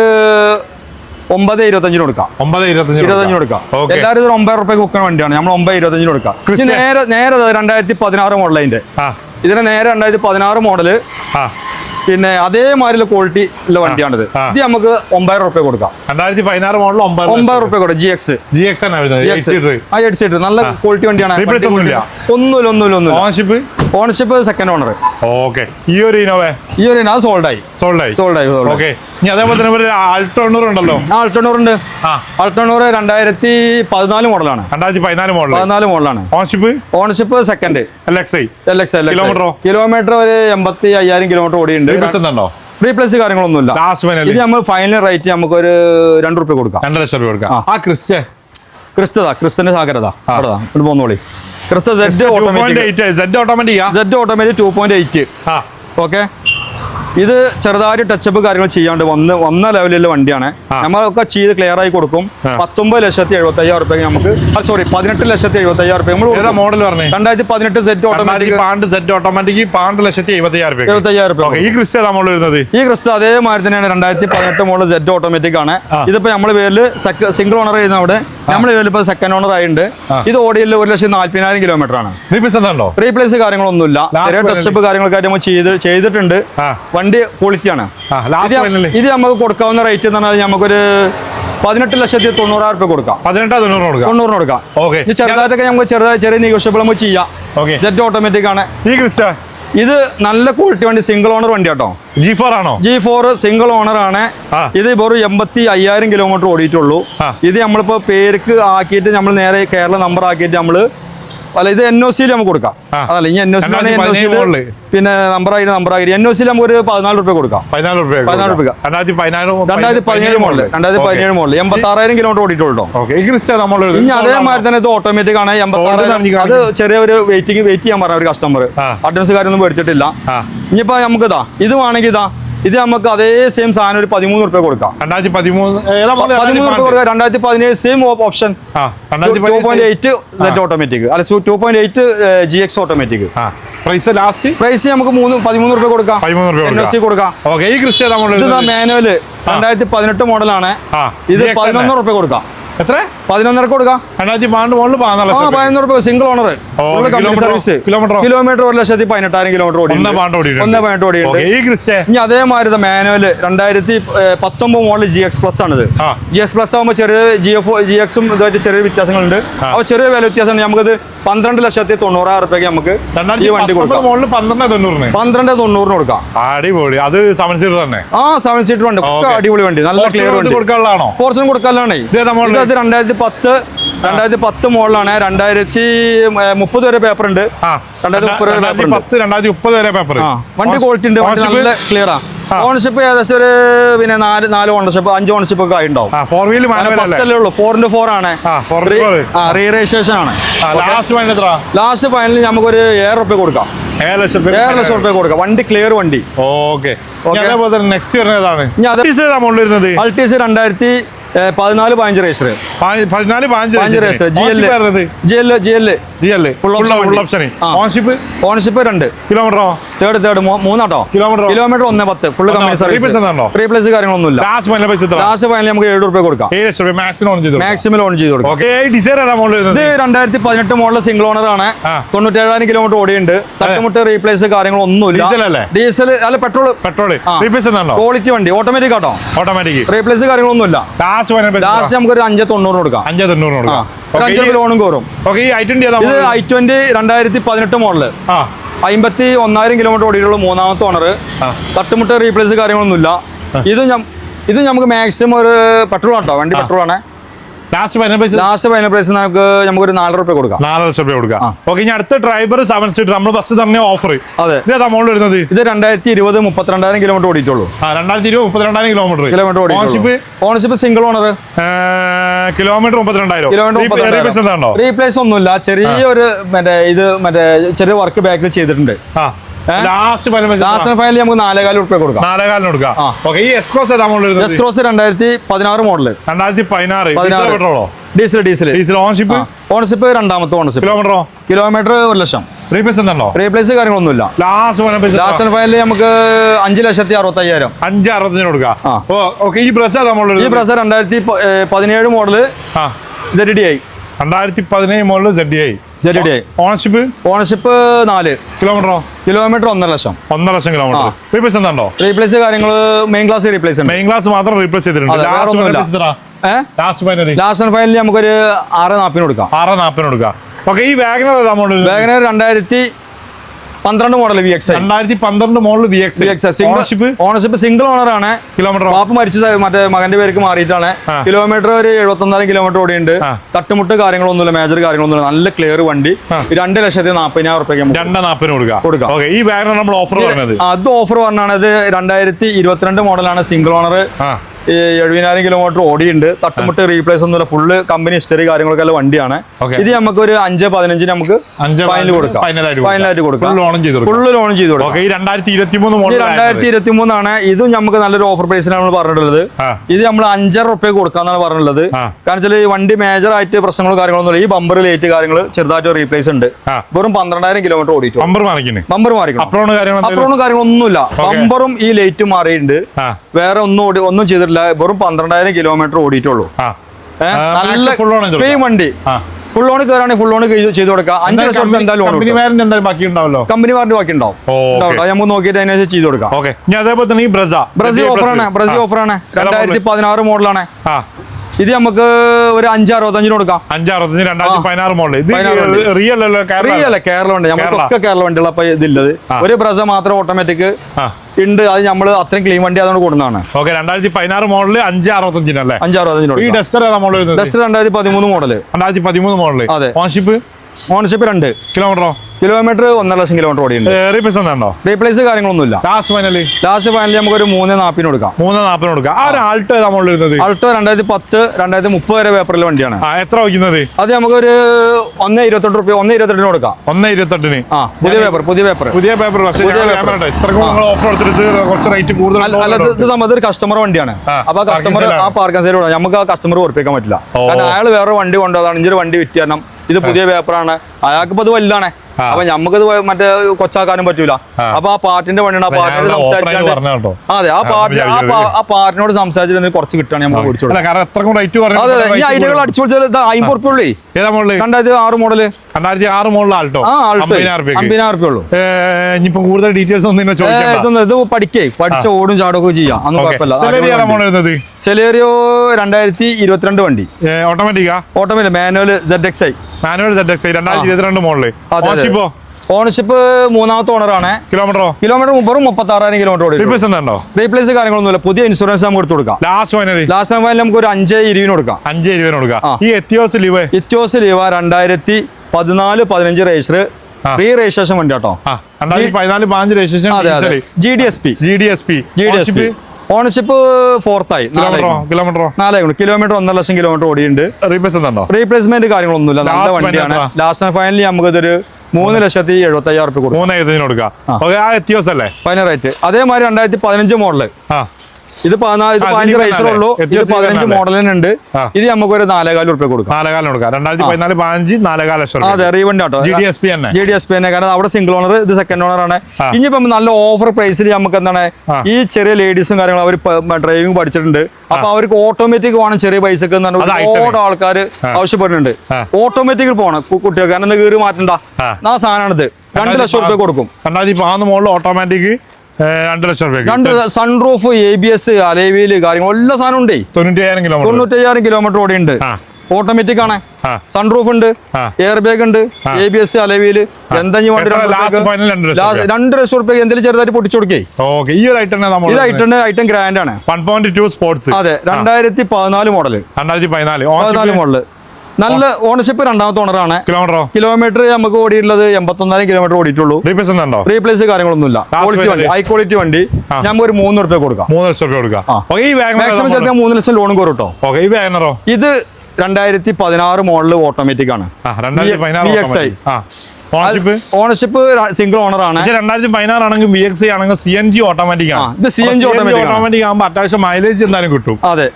ഒമ്പത് ഇരുപത്തഞ്ചിന് കൊടുക്കാം. ഒമ്പത് ഇരുപത്തഞ്ച് ഇരുപത്തഞ്ചിന് കൊടുക്കാം. എല്ലാവരും ഇത് ഒമ്പത് റുപ്യ വെക്കുന്ന വണ്ടിയാണ്. നമ്മൾ ഒമ്പത് ഇരുപത്തഞ്ചിന് കൊടുക്കാം. നേരെ നേരെ രണ്ടായിരത്തി പതിനാറ് മോഡലിന്റെ ഇതിന് നേരെ രണ്ടായിരത്തി പതിനാറ് മോഡൽ പിന്നെ അതേ മാതിരി ക്വാളിറ്റി ഉള്ള വണ്ടിയാണിത്. ഇത് നമുക്ക് ഒമ്പതായിരം റുപ്യ കൊടുക്കാം. രണ്ടായിരത്തി പതിനാറ് മോഡൽ ഒമ്പതിനായിരം ഒമ്പത് റുപ്യ കൊടുക്കാം. ജി എക്സ് ജി എക്സ് ആ സീറ്റർ നല്ല ക്വാളിറ്റി വണ്ടിയാണ്. ഒന്നുമില്ല? ഒന്നുമില്ല ഒന്നുമില്ല. Ownership ownership second owner okay ഈ ഒരു ഇനോവേ ഈ ഒരു സോൾഡ് സോൾഡായി സോൾഡായി സോൾഡായി ഓക്കെ ഇനി അതേപോലെ തന്നെ ഒരു ആൾട്ടോണൂർ ഉണ്ടല്ലോ. ആൾട്ടോണൂർ ഉണ്ട്. ആൾട്ടണൂർ രണ്ടായിരത്തി പതിനാല് മോഡലാണ്. രണ്ടായിരത്തി പതിനാല് മോഡൽ പതിനാല് മോഡലാണ്. Ownership ownership second L X I L X L കിലോമീറ്ററോ? Kilometre ഒരു എൺപത്തി അയ്യായിരം കിലോമീറ്റർ ഓടിയുണ്ട് ഉണ്ടോ റീപ്ലേസ് കാര്യങ്ങളൊന്നുമില്ല ഇത് നമ്മൾ ഫൈനൽ റേറ്റ് നമുക്ക് ഒരു രണ്ട് റുപ്യ കൊടുക്കാം. രണ്ടര ലക്ഷം രൂപ കൊടുക്കാം. ആ. ക്രിസ്റ്റ്. ക്രിസ്തത ക്രിസ്തന്റെ സാഗരത. അവിടെതാ ഇവിടെ പോന്നോളി. Crysta Z automatic Z automatic two point eight okay ഇത് ചെറുതായിട്ട് ടച്ചപ്പ് കാര്യങ്ങൾ ചെയ്യാണ്ട് വന്ന് വന്ന ലെവലിലുള്ള വണ്ടിയാണ്. നമ്മളൊക്കെ ചെയ്ത് ക്ലിയർ ആയി കൊടുക്കും. പത്തൊമ്പത് ലക്ഷത്തി എഴുപത്തി അയ്യായിരം റുപ്യ നമുക്ക് സോറി പതിനെട്ട് ലക്ഷത്തി എഴുപത്തി അയ്യായിരം റുപ്യ നമ്മൾ മോഡൽ പറഞ്ഞു? രണ്ടായിരത്തി പതിനെട്ട് സെറ്റ് ഓട്ടോമാറ്റിക് പാണ്ട് സെറ്റ് ഓട്ടോമാറ്റിക് പാണ്ട് ലക്ഷത്തി എഴുപത്തി അയ്യായിരം എഴുപത്തി അയ്യായിരം റുപ്യ ഈ ക്രിസ്റ്റ നമ്മൾ മോഡൽ വരുന്നത്? ഈ ക്രിസ്റ്റ അതേമാതിരി തന്നെയാണ്. രണ്ടായിരത്തി പതിനെട്ട് മോഡൽ സെറ്റ് ഓട്ടോമാറ്റിക് ആണ്. ഇതിപ്പോ നമ്മുടെ പേരിൽ സിംഗിൾ ഓണർ ചെയ്യുന്ന അവിടെ നമ്മുടെ പേരിൽ ഇപ്പൊ സെക്കൻഡ് ഓണർ ആയിട്ടുണ്ട്. ഇത് ഓടിയിൽ ഒരു ലക്ഷത്തി നാല്പതിനായിരം കിലോമീറ്റർ ആണ്. റീപ്ലേസ് കാര്യങ്ങളൊന്നുമില്ല. ചെറിയ. ടച്ചപ്പ് കാര്യങ്ങളൊക്കെ നമ്മൾ ചെയ്ത് ചെയ്തിട്ടുണ്ട്. വണ്ടി ക്വാളിറ്റിയാണ് ഇത് നമുക്ക് കൊടുക്കാവുന്ന റേറ്റ് എന്ന് പറഞ്ഞാൽ നമുക്കൊരു പതിനെട്ട് ലക്ഷത്തി തൊണ്ണൂറായിരം രൂപ കൊടുക്കാം. പതിനെട്ടാ തൊണ്ണൂറ് കൊടുക്കാം. തൊണ്ണൂറിന് കൊടുക്കാം. ഓക്കെ ചെറുതായിട്ടൊക്കെ നമുക്ക് ചെറുതായി ചെറിയ നെഗോഷ്യബിൾ നമുക്ക് ചെയ്യാം. ഓക്കെ ജെറ്റ് ഓട്ടോമാറ്റിക് ആണ്. ഈ ക്രിസ്റ്റ? ഇത് നല്ല ക്വാളിറ്റി വണ്ടി സിംഗിൾ ഓണർ വണ്ടി കേട്ടോ. ജി ഫോർ ആണോ? ജി ഫോർ സിംഗിൾ ഓണർ ആണ്. ഇത് വെറും എൺപത്തി അയ്യായിരം കിലോമീറ്റർ ഓടിയിട്ടുള്ളൂ. ഇത് നമ്മളിപ്പോ പേർക്ക് ആക്കിയിട്ട് നമ്മൾ നേരെ കേരള നമ്പർ ആക്കിയിട്ട് നമ്മൾ അല്ല ഇത് എൻ ഒ സിയിൽ നമുക്ക് കൊടുക്കാം. അതല്ല ഇനി N O C N O C സിയിൽ പിന്നെ നമ്പർ ആയിട്ട് നമ്പർ ആയി എൻ ഒ സിയിൽ നമുക്ക് ഒരു പതിനാല് രൂപ കൊടുക്കാം. പതിനാല് രൂപ പതിനാല് രൂപ. രണ്ടായിരത്തി രണ്ടായിരത്തി പതിനേഴ് മോഡൽ രണ്ടായിരത്തി പതിനേഴ് മോഡൽ എൺപത്തി ആറായിരം കിലോമീറ്റർ ഓടിയിട്ടുള്ളൂ ഇനി അതേമാതിരി തന്നെ ഇത് ഓട്ടോമാറ്റിക് ആണ്. എൺപത്തി ആറ് ആറായിരം അത് ചെറിയ ഒരു വെയിറ്റിംഗ് വെയിറ്റ് ചെയ്യാൻ പറഞ്ഞ ഒരു കസ്റ്റമർ. അഡ്വാൻസ് കാര്യമൊന്നും മേടിച്ചിട്ടില്ല. ഇനിയിപ്പോ നമുക്ക് ഇതാ ഇത് വേണമെങ്കിൽ ഇതാ ഇത് നമുക്ക് അതേ സെയിം സാധനം ഒരു പതിമൂന്ന് റുപ്യ കൊടുക്കാം. രണ്ടായിരത്തി പതിമൂന്ന് റുപ്യ കൊടുക്കാം. രണ്ടായിരത്തി പതിനേഴ് same option two point eight Z automatic അല്ല two point eight G X automatic price last price നമുക്ക് മൂന്ന് പതിമൂന്ന് റുപ്യ കൊടുക്കാം. പതിമൂന്ന് രൂപ എൻ എസ് സി കൊടുക്കാം. ഓക്കെ ഈ നമ്മൾ ഇത് രണ്ടായിരത്തി പതിനെട്ട് മോഡലാണ് ഇത് പതിനൊന്ന് റുപ്യ കൊടുക്കാം. എത്ര? പതിനൊന്നര കൊടുക്കാം. രണ്ടായിരത്തി പന്ത്രണ്ട് മോഡൽ. പതിനൊന്ന് റുപ്യ single owner? Service kilometre kilometre ഒരു ലക്ഷത്തി പതിനെട്ടായിരം കിലോമീറ്റർ ഓടി ഒന്നേ പതിനെട്ട് ഓടി ഇനി അതേമാതിരി മാനുവൽ രണ്ടായിരത്തി പത്തൊമ്പത് മോഡൽ ജി എക്സ് പ്ലസ് ആണ്. ജി എക്സ് പ്ലസ് ആകുമ്പോൾ ചെറിയ ജി എഫ് ജി എക്സും ഇതുമായിട്ട് ചെറിയ വ്യത്യാസങ്ങളുണ്ട്. ആ. അപ്പോൾ ചെറിയ വില വ്യത്യാസമാണ് നമുക്കത് പന്ത്രണ്ട് ലക്ഷത്തി തൊണ്ണൂറായിരം റുപ്യക്ക് നമുക്ക് ഈ വണ്ടി കൊടുക്കാം. പന്ത്രണ്ട് തൊണ്ണൂറിന്? കൊടുക്കാം. അടിപൊളി. അത് സെവൻ സീറ്റർ തന്നെ? ആ സെവൻ സീറ്റർ വണ്ടി. അടിപൊളി വണ്ടി. നല്ല ക്ലിയർ വണ്ടി. കൊടുക്കാനുള്ളതാണോ? ഫോർച്യൂൺ കൊടുക്കാനാണ് ഇത് രണ്ടായിരത്തി പത്ത് രണ്ടായിരത്തി പത്ത് മുകളിലാണ് രണ്ടായിരത്തി മുപ്പത് വരെ പേപ്പർ ഉണ്ട്. രണ്ടായിരത്തി മുപ്പത് വരെ പേപ്പർ വണ്ടി ക്വാളിറ്റി ഉണ്ട് നല്ല ക്ലിയർ ആ. ആ. ഓണർഷിപ്പ് ഏകദേശം ഒരു പിന്നെ നാല് നാല് ഓണർഷിപ്പ് അഞ്ച് ഓണർഷിപ്പ് ഒക്കെ ആയിട്ടുണ്ടാവും. ഫോർ അല്ലേ? പത്തല്ലേ ഉള്ളൂ. ഫോർ ഇന്റു ഫോർ ആണ്. റീ രജിസ്ട്രേഷൻ ആണ്. ലാസ്റ്റ് ഫൈനൽ എത്ര ലാസ്റ്റ് ഫൈനലിൽ നമുക്കൊരു ഏഴ് റുപ്യ കൊടുക്കാം. ഏഴ് ലക്ഷം റുപ്യ കൊടുക്കാം. വണ്ടി ക്ലിയർ വണ്ടി. ഓക്കെ. അതേപോലെ നെക്സ്റ്റ് വരുന്നതാണ് അത് അൾട്ടീസ് രണ്ടായിരത്തി പതിനാല് പതിനഞ്ച് രജിസ്റ്റർ പതിനാല് പതിനഞ്ച് register G L G L G L G full option. Ownership ownership രണ്ട്. കിലോമീറ്ററോ തേർഡ് തേർഡ് മൂന്നാട്ടോ? കിലോമീറ്റർ കിലോമീറ്റർ ഒന്ന് പത്ത്. ഫുൾ കമ്പനി സർവീസ് റീപ്ലേസ് കാര്യങ്ങളൊന്നുമില്ല. ലാസ്റ്റ് ഫൈനൽ നമുക്ക് ഏഴ് റുപ്യ കൊടുക്കാം. മാക്സിമം ഓൺ ചെയ്തു മാക്സിമം ലോൺ ചെയ്ത് കൊടുക്കാം. ഇത് രണ്ടായിരത്തി പതിനെട്ട് മോഡൽ സിംഗിൾ ഓണർ ആണ്. തൊണ്ണൂറ്റേഴായിരം കിലോമീറ്റർ ഓടിയുണ്ട് തട്ടുമുട്ട് റീപ്ലേസ് കാര്യങ്ങളൊന്നുമില്ല. ഡീസൽ അല്ല? Petrol petrol. റീപ്ലേസ് ക്വാളിറ്റി വണ്ടി. Automatic auto? ഓട്ടോമാറ്റിക് റീപ്ലേസ് കാര്യങ്ങളൊന്നുമില്ല. ലാസ്റ്റ് നമുക്ക് ഒരു അഞ്ച് തൊണ്ണൂറ് കൊടുക്കാം. അഞ്ച് തൊണ്ണൂറ് കൊടുക്കാം. അഞ്ച് രൂപ ലോണും കയറും ഓക്കെ ഈ ഐ ട്വന്റി ഇത്? ഐ ട്വന്റി രണ്ടായിരത്തി പതിനെട്ട് മോഡൽ അമ്പത്തി ഒന്നായിരം കിലോമീറ്റർ ഓടിയിട്ടുള്ള മൂന്നാമത്തെ ഓണർ തട്ടുമുട്ട തട്ടുമുട്ട് റീപ്ലേസ് കാര്യങ്ങളൊന്നുമില്ല. ഇത് ഇത് നമുക്ക് മാക്സിമം ഒരു പെട്രോൾ ആട്ടോ വണ്ടി പെട്രോൾ ആണ്. ലാസ്റ്റ് ഫൈനൽ പൈസ ലാസ്റ്റ് ഫൈനൽ പ്രൈസ് നമുക്ക് നമുക്കൊരു നാല് രൂപ കൊടുക്കാം. ലക്ഷം രൂപ കൊടുക്കാം. ഓക്കെ ഇനി അടുത്ത ഡ്രൈവർ സെവൻ സീറ്റർ നമ്മൾ ബസ് തന്നെ ഓഫർ അതെ. വരുന്നത്? ഇത് രണ്ടായിരത്തി ഇരുപത് മുപ്പത്തിരണ്ടായിരം കിലോമീറ്റർ ഓടിയിട്ടുള്ളൂ. ആ രണ്ടായിരത്തി ഇരുപത് മുപ്പത്തിരണ്ടായിരം kilometre kilometre ownership ownership single owner kilometre മുപ്പത്തിരണ്ടായിരം. കിലോമീറ്റർ റീപ്ലേസ് ഒന്നുമില്ല. ചെറിയൊരു മറ്റേ ഇത് മറ്റേ ചെറിയ വർക്ക് ബാക്കിൽ ചെയ്തിട്ടുണ്ട്? ലാസ്റ്റ് ഫൈനൽ നമുക്ക് നാലേകാൽ റുപ്യ കൊടുക്കാം. നാലേകാലിന് കൊടുക്കാം. ഓക്കെ ഈ മോഡൽ വരുന്നത് എസ്ട്രോസ് രണ്ടായിരത്തി പതിനാറ് മോഡൽ രണ്ടായിരത്തി പതിനാറ്. പെട്രോളോ diesel diesel diesel ownership ownership രണ്ടാമത്തെ ഓണർഷിപ്പ് കിലോമീറ്ററോ കിലോമീറ്റർ ഒരു ലക്ഷം. റീപ്ലേസ് എന്താണോ റീപ്ലേസ് കാര്യങ്ങളൊന്നുമില്ല. ലാസ്റ്റ് ലാസ്റ്റ് ഫൈനൽ നമുക്ക് അഞ്ച് ലക്ഷത്തി അറുപത്തി അയ്യായിരം അഞ്ച് അറുപത്തിന് കൊടുക്കാം. ഓക്കെ ഈ ബ്രസ് മോഡൽ ഈ പ്രസർ രണ്ടായിരത്തി പതിനേഴ് മോഡൽ സെഡ് ഡി ഐ രണ്ടായിരത്തി പതിനേഴ് model Z I ZDI. Ownership ownership നാല്. കിലോമീറ്ററോ കിലോമീറ്റർ ഒന്നര ലക്ഷം. ഒന്നര ലക്ഷം കിലോമീറ്റർ. റീപ്ലേസ് എന്താണോ റീപ്ലേസ് കാര്യങ്ങൾ മെയിൻ ക്ലാസ് റീപ്ലേസ് ഉണ്ട്. മെയിൻ ക്ലാസ് മാത്രം റീപ്ലേസ് ചെയ്തിട്ടുണ്ട്. ലാസ്റ്റ് ഫൈനലി നമുക്കൊരു ആറ് നാപ്പിന് കൊടുക്കാം. ആറ് നാപ്പിന് കൊടുക്കാം. ഓക്കെ ഈ വാഗനർ ഏതാ മോഡൽ വാഗനർ രണ്ടായിരത്തി പന്ത്രണ്ട് മോഡൽ വി എക്സ് രണ്ടായിരത്തി പന്ത്രണ്ട് model V X V X ownership ownership single owner ആണ്. കിലോമീറ്റർ പാപ്പ മരിച്ച മറ്റേ മകന്റെ പേർക്ക് മാറിയിട്ടാണ്. കിലോമീറ്റർ ഒരു എഴുപത്തൊന്നായിരം കിലോമീറ്റർ ഓടിയുണ്ട്. തട്ടുമുട്ട് കാര്യങ്ങളൊന്നുമില്ല മേജർ കാര്യങ്ങളൊന്നുമില്ല. നല്ല ക്ലിയർ വണ്ടി. രണ്ട് ലക്ഷത്തി നാൽപ്പതിനായിരം റുപ്യക്ക് രണ്ട് നാൽപ്പതിന് കൊടുക്കുക കൊടുക്കുക ഓക്കെ ഈ വാഗനർ നമ്മൾ ഓഫർ പറഞ്ഞത്. അത് ഓഫർ പറഞ്ഞാണ് ഇത് രണ്ടായിരത്തി ഇരുപത്തിരണ്ട് മോഡലാണ് സിംഗിൾ ഓണർ ആ എഴുപതിനായിരം കിലോമീറ്റർ ഓടിയുണ്ട് തട്ടുമുട്ട് റീപ്ലേസ് ഒന്നുമില്ല. ഫുള്ള് കമ്പനി ഹിസ്റ്ററി കാര്യങ്ങളൊക്കെ ഉള്ള വണ്ടിയാണ്. ഇത് നമുക്ക് ഒരു അഞ്ച് പതിനഞ്ചിന് നമുക്ക് ഫൈനൽ കൊടുക്കാം. ഫൈനലായിട്ട് കൊടുക്കാം. ഫുള്ള് ലോൺ ചെയ്ത് കൊടുക്കാം. ഈ രണ്ടായിരത്തി ഇരുപത്തി മൂന്നാണ് ഇതും. നമുക്ക് നല്ലൊരു ഓഫർ പ്രൈസിനാണ് നമ്മൾ പറഞ്ഞിട്ടുള്ളത്. ഇത് നമ്മൾ അഞ്ചര റുപ്യ കൊടുക്കാന്നാണ് പറഞ്ഞിട്ടുള്ളത്. കാരണം വെച്ചാൽ ഈ വണ്ടി മേജർ ആയിട്ട് പ്രശ്നങ്ങളും കാര്യങ്ങളൊന്നും ഇല്ല ഈ ബമ്പർ ലേറ്റ് കാര്യങ്ങൾ ചെറുതായിട്ട് റീപ്ലേസ് ഉണ്ട്. വെറും പന്ത്രണ്ടായിരം കിലോമീറ്റർ ഓടിയിട്ടു ബമ്പർ മാറിക്കുന്നു ബമ്പർ മാറിക്കണം അപ്രോണും കാര്യങ്ങളൊന്നുമില്ല. ബമ്പറും ഈ ലേറ്റും മാറിയിട്ടുണ്ട്. വേറെ ഒന്നും ഒന്നും ചെയ്തിട്ടില്ല. വെറും പന്ത്രണ്ടായിരം കിലോമീറ്റർ ഓടിയിട്ടുള്ളൂ. നല്ല വണ്ടി. ഫുള്ളോണി ഫുൾ ഓൺ കയറാണെങ്കിൽ ഫുൾ ഓൺ ചെയ്ത് കൊടുക്കാം. അഞ്ച് ലക്ഷം രൂപ എന്തായാലും കമ്പനിമാരുടെ ബാക്കി ഉണ്ടാവല്ലോ കമ്പനി വാറണ്ടി ബാക്കി ഉണ്ടാവും നമുക്ക് നോക്കിയിട്ട് അതിനനുസരിച്ച് ചെയ്ത് കൊടുക്കാം. ഓക്കെ. അതേപോലെ തന്നെ ഈ ബ്രസ. ബ്രസീൽ ഓഫറാണ് ബ്രസീൽ ഓഫറാണ് രണ്ടായിരത്തി പതിനാറ് മോഡലാണ് ആ. ഇത് നമുക്ക് ഒരു അഞ്ച് അറുപത്തഞ്ചിന് കൊടുക്കാം. അഞ്ചാറത്തിന് രണ്ടായിരത്തി പതിനാറ് മോഡൽ ഇത് ഉണ്ട്. റിയൽ ഫ്രീ കേരള അല്ല? കേരള വണ്ടി നമുക്കൊക്കെ കേരള. വണ്ടികൾ അപ്പൊ ഇതില്ലത്. ഒരു ബ്രസ മാത്രം ഓട്ടോമാറ്റിക് ഉണ്ട്. അത് നമ്മൾ അത്രയും ക്ലീൻ വണ്ടി അതുകൊണ്ട് കൊടുക്കുന്നതാണ്. ഓക്കെ രണ്ടായിരത്തി പതിനാറ് മോഡൽ അഞ്ച് അറുപത്തഞ്ചിനല്ലേ അഞ്ച് അറുപത്തഞ്ചിനോട് ഈ ഡസ്റ്റർ മോഡൽ ഡസ്റ്റർ രണ്ടായിരത്തി പതിമൂന്ന് മോഡൽ. രണ്ടായിരത്തി പതിമൂന്ന് മോഡൽ. അതെ. ഓൺഷിപ്പ് ഓണർഷിപ്പ് രണ്ട്. കിലോമീറ്ററോ? കിലോമീറ്റർ ഒന്നര ലക്ഷം കിലോമീറ്റർ ഓടിയുണ്ട് റീപ്ലേസ് എന്താണോ? റീപ്ലേസ് കാര്യങ്ങളൊന്നുമില്ല ലാസ്റ്റ് ഫൈനലി ലാസ്റ്റ് ഫൈനലി നമുക്ക് ഒരു മൂന്ന് നാപ്പിന് കൊടുക്കാം. മൂന്ന് നാൽപ്പതിന് കൊടുക്കാം. ആ ഒരു ആൾട്ടോ ഇരുന്നത് വരുന്നത് അൾട്ടോ രണ്ടായിരത്തി പത്ത് രണ്ടായിരത്തി മുപ്പത് വരെ പേപ്പറിലെ വണ്ടിയാണ്. എത്ര വയ്ക്കുന്നത്? അത് നമുക്ക് ഒരു ഒന്ന് ഇരുപത്തെട്ട് റുപ്യ ഒന്ന് ഇരുപത്തെട്ടിന് കൊടുക്കാം. ഒന്ന് ഇരുപത്തെട്ടിന്? ആ പുതിയ പേപ്പർ പുതിയ പേപ്പർ. പുതിയ പേപ്പർ കുറച്ച് റേറ്റ് കൂടുതൽ അല്ല ഇത് സംബന്ധിച്ച് ഒരു കസ്റ്റമർ വണ്ടിയാണ്. അപ്പൊ ആ കസ്റ്റമർ ആ പാർക്കിംഗ് സൈഡ് നമുക്ക് ആ കസ്റ്റമർ ഉറപ്പിക്കാൻ പറ്റില്ല. കാരണം അയാൾ വേറെ വണ്ടി കൊണ്ടുപോകാൻ ഇഞ്ചൊരു വണ്ടി വിറ്റ് തരണം. ഇത് പുതിയ പേപ്പറാണ് അയാൾക്ക് ഇത് വലുതാണേ. അപ്പൊ നമുക്കത് മറ്റേ കൊച്ചാക്കാനും പറ്റൂല. അപ്പൊ ആ പാട്ടിന്റെ പണിയാണ് ആ പാട്ടിനോട് കേട്ടോ. അതെ ആ പാട്ട് ആ പാട്ടിനോട് സംസാരിച്ചിട്ട് കുറച്ച് കിട്ടാണ് നമുക്ക് ഓടിച്ചു അതെ ഈ ഐഡികൾ പറഞ്ഞു അടിച്ചു പൊളിച്ചാൽ അമ്പത് റുപ്യ ഉള്ളേ. രണ്ടായിരത്തി ആറ് മോഡൽ. രണ്ടായിരത്തി ആറ് മോഡൽ ആൾട്ടോ? അമ്പതിനായിരം റുപ്യ ഉള്ളൂ. ഇനിയിപ്പോ കൂടുതൽ ഡീറ്റെയിൽസ് ഒന്നും ഇത് പഠിക്കേ പഠിച്ച ഓടും ചാടൊക്കെ ചെയ്യാം. അന്ന് കുഴപ്പമില്ല. സെലേറിയോ രണ്ടായിരത്തി ഇരുപത്തിരണ്ട് വണ്ടി. ഓട്ടോമാറ്റിക്കാ automatic manual Z X I manual X രണ്ടായിരത്തി ഇരുപത്തിരണ്ട് മോഡൽ ഓൺഷിപ്പോ ഓണർഷിപ്പ് മൂന്നാമത്തെ ഓണറാണ് കിലോമീറ്ററോ കിലോമീറ്റർ വെറും മുപ്പത്തി ആറായിരം കിലോമീറ്റർ എന്താണ്ടോ റീപ്ലേസ് കാര്യങ്ങളൊന്നുമില്ല. പുതിയ ഇൻഷുറൻസ് നമുക്ക് എടുത്ത് കൊടുക്കാം. ലാസ്റ്റ് ഫൈനൽ ലാസ്റ്റ് ഫൈനൽ നമുക്ക് ഒരു അഞ്ച് ഇരുവിന് കൊടുക്കാം. അഞ്ച് ഇരുവിന് കൊടുക്കാം. ഈ എത്തിയോസ് ലീവ് എത്തിയോസ് ലീവ രണ്ടായിരത്തി പതിനാല് പതിനഞ്ച് രജിസ്റ്റർ. റീ രജിസ്ട്രേഷൻ വണ്ടി കേട്ടോ. രണ്ടായിരത്തി പതിനാല് Paanch registration G D S P G D S P G D S P ownership ഫോർത്തായി കിലോമീറ്ററോ കിലോമീറ്റർ ഒന്നര ലക്ഷം കിലോമീറ്റർ ഓടിയുണ്ട് റീപ്ലേസ്മെന്റ് കാര്യങ്ങളൊന്നുമില്ല. നല്ല വണ്ടിയാണ്? ലാസ്റ്റ് ഫൈനലി നമുക്ക് ഇതൊരു മൂന്ന് ലക്ഷത്തി എഴുപത്തി അയ്യായിരം റുപ്യ കൊടുക്കും. അതേമാതിരി രണ്ടായിരത്തി പതിനഞ്ച് മോഡൽ ഇത് പതിനഞ്ച് ഉള്ളൂ. ഇത് പതിനഞ്ച് ഉണ്ട് ഇത് നമുക്ക് ഒരു നാലേകാൽ ഉറപ്പ് കൊടുക്കാം. നാലേകാലം കൊടുക്കാം. രണ്ടായിരത്തി പതിനാല് പതിനഞ്ച് നാലേകാല ലക്ഷം അതെ റീവണ്ടി auto. G D S P തന്നെ. ജി ഡി എസ് പി തന്നെ. കാരണം അവിടെ സിംഗിൾ ഓണർ ഇത് സെക്കൻഡ് ഓണർ ആണ്. ഇനിയിപ്പം നല്ല ഓഫർ പ്രൈസിൽ നമുക്ക് എന്താണ് ഈ ചെറിയ ലേഡീസും കാര്യങ്ങളും അവർ ഡ്രൈവിംഗ് പഠിച്ചിട്ടുണ്ട്. അപ്പൊ അവർക്ക് ഓട്ടോമാറ്റിക് വേണം ചെറിയ പൈസക്ക് ഒരുപാട് ആൾക്കാർ ആവശ്യപ്പെടുന്നുണ്ട്. ഓട്ടോമാറ്റിക്കിൽ കു- കുട്ടികൾക്ക് കാരണം കീറി മാറ്റണ്ട. ആ. ആ സാധനമാണിത് രണ്ട് ലക്ഷം റുപ്യ കൊടുക്കും. രണ്ടായിരത്തി പതിനൊന്ന് മോളിൽ ഓട്ടോമാറ്റിക് രണ്ട് ലക്ഷം രൂപ രണ്ട് സൺറൂഫ് എ ബി എസ് അലേവിയിൽ കാര്യങ്ങൾ എല്ലാ സാധനം ഉണ്ട്. തൊണ്ണൂറ്റി അയ്യായിരം കിലോമീറ്റർ തൊണ്ണൂറ്റയ്യായിരം കിലോമീറ്റർ ഓടിയുണ്ട് ഉണ്ട് ഓട്ടോമാറ്റിക് ആണ്. സൺറൂഫ് ഉണ്ട്. എയർ ബാഗ് ഉണ്ട് എ ബി എസ് അലവിയിൽ എന്തെങ്കിലും രണ്ട് ലക്ഷം റുപ്യ എന്തെങ്കിലും ചെറുതായിട്ട് പൊട്ടിച്ചു കൊടുക്കേ. ഈ ഒരു ഐറ്റം ഇത് ഐറ്റം ഐറ്റം ഗ്രാൻഡ് ആണ്. വൺ പോയിന്റ് ടു സ്പോർട്സ് അതെ രണ്ടായിരത്തി പതിനാല് മോഡൽ രണ്ടായിരത്തി പതിനാല്. മോഡൽ നല്ല ഓണർഷിപ്പ് രണ്ടാമത്തെ ഓണറാണ് കിലോമീറ്ററോ കിലോമീറ്റർ നമുക്ക് ഓടിയിട്ടുള്ളത് എൺപത്തൊന്നായിരം കിലോമീറ്റർ ഓടിയിട്ടുള്ളൂ. റീപ്ലേസ് കാര്യങ്ങളൊന്നും റീപ്ലേസ് കാര്യങ്ങളൊന്നുമില്ല. ക്വാളിറ്റി വണ്ടി. ഹൈ ക്വാളിറ്റി വണ്ടി. നമുക്ക് ഒരു മൂന്ന് റുപ്യ കൊടുക്കാം. മൂന്ന് ലക്ഷം റുപ്യ കൊടുക്കാം. മാക്സിമം ചിലപ്പോൾ മൂന്ന് ലക്ഷം ലോൺ കയറും കേട്ടോ ഈ വാഗനറോ ഇത് രണ്ടായിരത്തി പതിനാറ് മോഡൽ ഓട്ടോമാറ്റിക് ആണ്. പതിനാറ് ഓണർഷിപ്പ് ഓണർഷിപ്പ് സിംഗിൾ ഓണർ ആണ്. രണ്ടായിരത്തി രണ്ടായിരത്തി പതിനാറാണെങ്കിൽ ബി എക്സ് ആണെങ്കിൽ സി എൻ ജി ഓട്ടോമാറ്റിക് ആണ്. ഇത് സി എൻ ജി ഓട്ടോമാറ്റിക് ആകുമ്പോൾ അത്യാവശ്യം മൈലേജ് എന്തായാലും കിട്ടും. അതെ.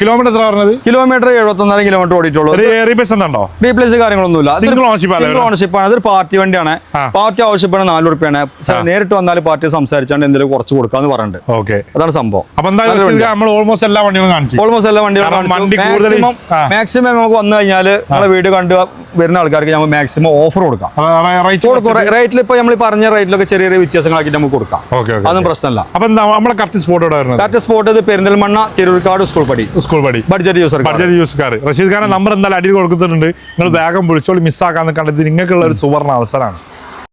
കിലോമീറ്റർ എത്ര പറഞ്ഞത്? കിലോമീറ്റർ എഴുപത്തൊന്നര കിലോമീറ്റർ ഓടിയിട്ടുള്ളൂ. റീപേസ് എന്തുണ്ടോ റീപ്ലേസ് കാര്യങ്ങളൊന്നുമില്ല. സിംഗിൾ ഓണർഷിപ്പ് സിംഗിൾ ഓണർഷിപ്പ് ആണ്. അതൊരു പാർട്ടി വണ്ടിയാണ്. പാർട്ടി ആവശ്യപ്പെടുന്ന നാല് റുപ്യാണ് നേരിട്ട് വന്നാൽ പാർട്ടി സംസാരിച്ചാണ്ട് എന്തെങ്കിലും കുറച്ച് കൊടുക്കാന്ന് പറഞ്ഞിട്ടുണ്ട്. ഓക്കെ. അതാണ് സംഭവം. അപ്പൊ നമ്മൾ ഓൾമോസ്റ്റ് എല്ലാ വണ്ടികളും കാണിച്ചു. ഓൾമോസ്റ്റ് എല്ലാ വണ്ടികളും മാക്സിമം മാക്സിമം നമുക്ക് വന്നു കഴിഞ്ഞാൽ നമ്മളെ വീട് കണ്ട് വരുന്ന ആൾക്കാർക്ക് നമ്മൾ മാക്സിമം ഓഫർ കൊടുക്കാം. റേറ്റിൽ ഇപ്പൊ നമ്മൾ പറഞ്ഞ റേറ്റിലൊക്കെ ചെറിയ ചെറിയ വ്യത്യാസങ്ങളാക്കി നമുക്ക് കൊടുക്കാം. അതൊന്നും പ്രശ്നമല്ല. അപ്പൊ നമ്മളെ കറക്റ്റ് സ്പോട്ട് കറക്റ്റ് സ്പോട്ട് ഇത് പെരിന്തൽമണ്ണ തിരൂർക്കാട് സ്കൂൾ പടി. സ്കൂൾ പടി. Budget user budget use car Rasheed Khan number എന്തായാലും അടിയിൽ കൊടുക്കുന്നുണ്ട് നിങ്ങൾ വേഗം വിളിച്ചോളി മിസ്സാക്കാൻ കണ്ടത് നിങ്ങൾക്കുള്ള ഒരു സുവർണ അവസരമാണ്.